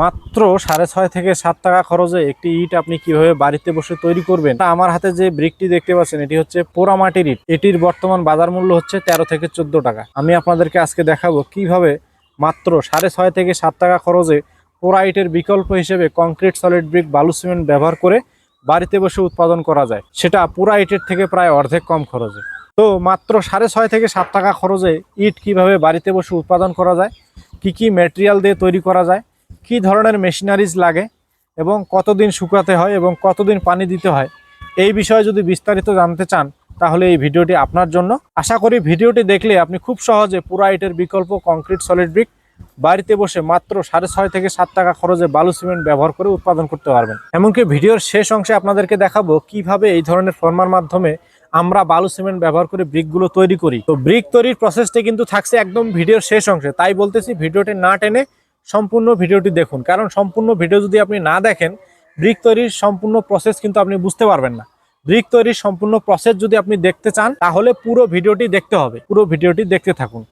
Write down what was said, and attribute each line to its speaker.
Speaker 1: মাত্র সাড়ে ছয় থেকে সাত টাকা খরচে একটি ইট আপনি কীভাবে বাড়িতে বসে তৈরি করবেন? আমার হাতে যে ব্রিকটি দেখতে পাচ্ছেন, এটি হচ্ছে পোড়ামাটির ইট। এটির বর্তমান বাজার মূল্য হচ্ছে তেরো থেকে চোদ্দ টাকা। আমি আপনাদেরকে আজকে দেখাবো কীভাবে মাত্র সাড়ে ছয় থেকে সাত টাকা খরচে পোড়া ইটের বিকল্প হিসেবে কংক্রিট, সলিড ব্রিক, বালু সিমেন্ট ব্যবহার করে বাড়িতে বসে উৎপাদন করা যায়। সেটা পুরা ইটের থেকে প্রায় অর্ধেক কম খরচে। তো মাত্র সাড়ে ছয় থেকে সাত টাকা খরচে ইট কীভাবে বাড়িতে বসে উৎপাদন করা যায়? কি কি ম্যাটেরিয়াল দিয়ে তৈরি করা যায়? কি ধরনের মেশিনারিজ লাগে এবং কতদিন শুকাতে হয় এবং কতদিন পানি দিতে হয়, এই বিষয়ে যদি বিস্তারিত জানতে চান, তাহলে এই ভিডিওটি আপনার জন্য। আশা করি ভিডিওটি দেখলে আপনি খুব সহজে পুরা ইটের বিকল্প কংক্রিট সলিড ব্রিক বাড়িতে বসে মাত্র সাড়ে ছয় থেকে সাত টাকা খরচে বালু সিমেন্ট ব্যবহার করে উৎপাদন করতে পারবেন। এমনকি ভিডিওর শেষ অংশে আপনাদেরকে দেখাবো কীভাবে এই ধরনের ফর্মার মাধ্যমে আমরা বালু সিমেন্ট ব্যবহার করে ব্রিকগুলো তৈরি করি। তো ব্রিক তৈরির প্রসেসটি কিন্তু থাকছে একদম ভিডিওর শেষ অংশে। তাই বলতেছি ভিডিওটি না টেনে সম্পূর্ণ ভিডিওটি দেখুন। কারণ সম্পূর্ণ ভিডিও যদি আপনি না দেখেন, ব্রিক তৈরির সম্পূর্ণ প্রসেস কিন্তু আপনি বুঝতে পারবেন না। ব্রিক তৈরির সম্পূর্ণ প্রসেস যদি আপনি দেখতে চান, তাহলে পুরো ভিডিওটি দেখতে হবে। পুরো ভিডিওটি দেখতে থাকুন।